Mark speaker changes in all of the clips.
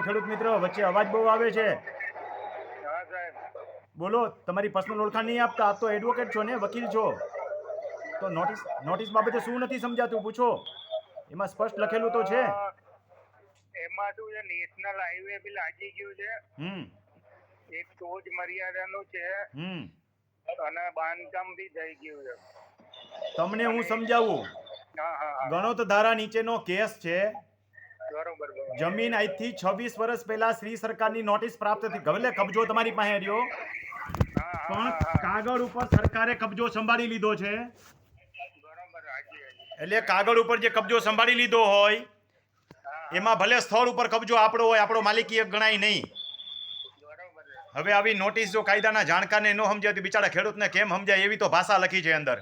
Speaker 1: ખેડૂત મિત્રો વચ્ચે અવાજ બહુ આવે છે.
Speaker 2: સાહેબ.
Speaker 1: બોલો તમારી પર્સનલ ઓળખાણ નહીં આપતા આપ તો એડવોકેટ છો ને વકીલ છો. તો નોટિસ નોટિસ બાબતે શું નથી સમજાતું પૂછો. એમાં સ્પષ્ટ લખેલું તો છે.
Speaker 2: એમાં શું છે નેશનલ હાઈવે બી લાગી ગયું છે.
Speaker 1: હમ.
Speaker 2: એક ટોચ મર્યાદાનું છે.
Speaker 1: હમ.
Speaker 2: અને બાંધકામ બી થઈ ગયું છે.
Speaker 1: તમને હું સમજાવું.
Speaker 2: હા હા
Speaker 1: ધારા નીચેનો કેસ છે. જમીન આજથી છવ્વીસ વર્ષ પહેલા શ્રી સરકારની નોટિસ પ્રાપ્ત થઈ. ગવલે કબજો તમારી પાસે રહ્યો. પણ કાગળ ઉપર સરકારે કબજો સંભાળી લીધો છે. એટલે કાગળ ઉપર જે કબજો સંભાળી લીધો હોય એમાં ભલે સ્થળ ઉપર કબજો આપણો હોય આપણો માલિકી ગણાય નહીં. હવે આવી નોટિસ જો કાયદાના જાણકારને ન સમજાય તો બિચારા ખેડૂતને કેમ સમજાય? એવી તો ભાષા લખી છે અંદર.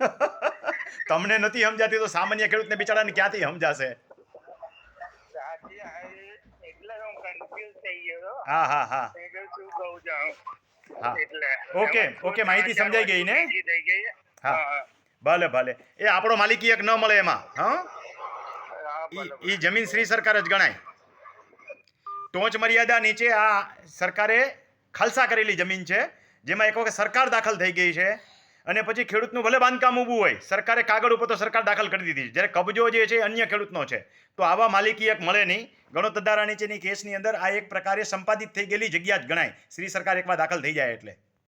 Speaker 1: તમને નથી સમજાતી તો સામાન્ય ખેડૂતને બિચારાને ક્યાંથી સમજાશે?
Speaker 2: હા હું.
Speaker 1: હા હા ઓકે, ઓકે, માહિતી સમજાઈ ગઈ ને? હા. ભલે ભલે. એ આપણો માલિકી એક ન મળે એમાં હા? એ જમીન શ્રી સરકાર જ ગણાય. ટોચ મર્યાદા નીચે આ સરકારે ખાલસા કરેલી જમીન છે જેમાં એક વખત સરકાર દાખલ થઈ ગઈ છે. અને પછી ખેડૂતનું ભલે બાંધકામ ઊભું હોય, સરકારે કાગળ ઉપર તો સરકાર દાખલ કરી દીધી જ્યારે કબજો જે છે અન્ય ખેડૂતનો છે. તો આવા માલિકી એક મળે નહીં. ગણો ધારા નીચેની કેસની અંદર આ એક પ્રકારે સંપાદિત થઈ ગયેલી જગ્યા જ ગણાય. શ્રી સરકાર એકવાર દાખલ થઈ જાય એટલે.